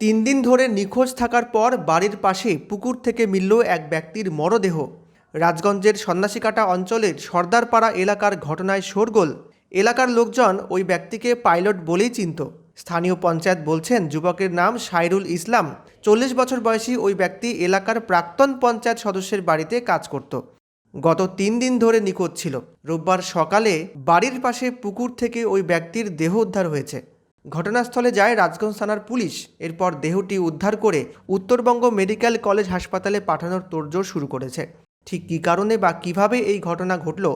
তিন দিন ধরে নিখোঁজ থাকার পর বাড়ির পাশে পুকুর থেকে মিলল এক ব্যক্তির মরদেহ। রাজগঞ্জের সন্ন্যাসীকাটা অঞ্চলের সর্দারপাড়া এলাকার ঘটনায় শোরগোল। এলাকার লোকজন ওই ব্যক্তিকে পাইলট বলেই চিনত। স্থানীয় পঞ্চায়েত বলছেন, যুবকের নাম সাইরুল ইসলাম। চল্লিশ বছর বয়সী ওই ব্যক্তি এলাকার প্রাক্তন পঞ্চায়েত সদস্যের বাড়িতে কাজ করত। গত তিন দিন ধরে নিখোঁজ ছিল। রোববার সকালে বাড়ির পাশে পুকুর থেকে ওই ব্যক্তির দেহ উদ্ধার হয়েছে। ঘটনাস্থলে যায় রাজগঞ্জ থানার পুলিশ। এরপর দেহটি উদ্ধার করে উত্তরবঙ্গ মেডিকেল কলেজ হাসপাতালে পাঠানোর তোড়জোড় শুরু করেছে। ঠিক কী কারণে বা কীভাবে এই ঘটনা ঘটল,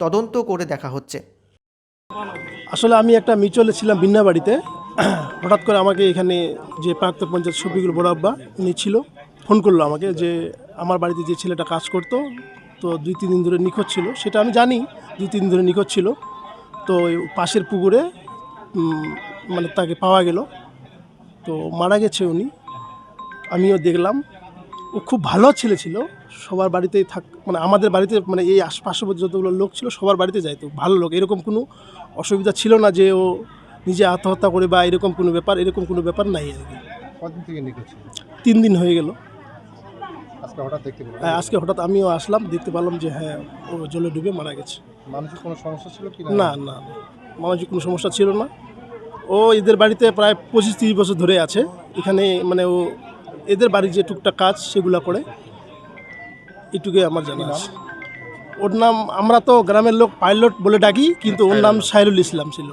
তদন্ত করে দেখা হচ্ছে। আসলে আমি একটা মিচলে ছিলাম বিন্নাবাড়িতে হঠাৎ করে আমাকে এখানে যে প্রাক্তন পঞ্চায়েত শফিকুল বড় আব্বা, উনি ছিল, ফোন করল আমাকে যে আমার বাড়িতে যে ছেলেটা কাজ করতো, তো দুই, তিন দিন ধরে নিখোঁজ ছিল। সেটা আমি জানি, দুই, তিন দিন ধরে নিখোঁজ ছিল। তো পাশের পুকুরে মানে তাকে পাওয়া গেল। তো মারা গেছে উনি। আমিও দেখলাম। ও খুব ভালো ছেলে ছিল। সবার বাড়িতেই থাক মানে আমাদের বাড়িতে মানে এই আশপাশে যতগুলো লোক ছিল সবার বাড়িতে যাইতো। ভালো লোক। এরকম কোনো অসুবিধা ছিল না যে ও নিজে আত্মহত্যা করে বা এরকম কোনো ব্যাপার এরকম কোনো ব্যাপার নাই আর কি। কদিন থেকে নিখোঁজ তিন দিন হয়ে গেল। আজকে হঠাৎ দেখতে হ্যাঁ, আজকে হঠাৎ আমিও আসলাম দেখতে পেলাম যে হ্যাঁ ও জলে ডুবে মারা গেছে। মানুষের কোনো সমস্যা ছিল কি না? না না মানসিক কোনো সমস্যা ছিল না। ও এদের বাড়িতে প্রায় পঁচিশ তিরিশ বছর ধরে আছে। এখানে মানে ও এদের বাড়ির যে টুকটাক কাজ সেগুলো করে। এটুকুই আমার জানা আছে। ওর নাম আমরা তো গ্রামের লোক পাইলট বলে ডাকি কিন্তু ওর নাম সাইরুল ইসলাম ছিল।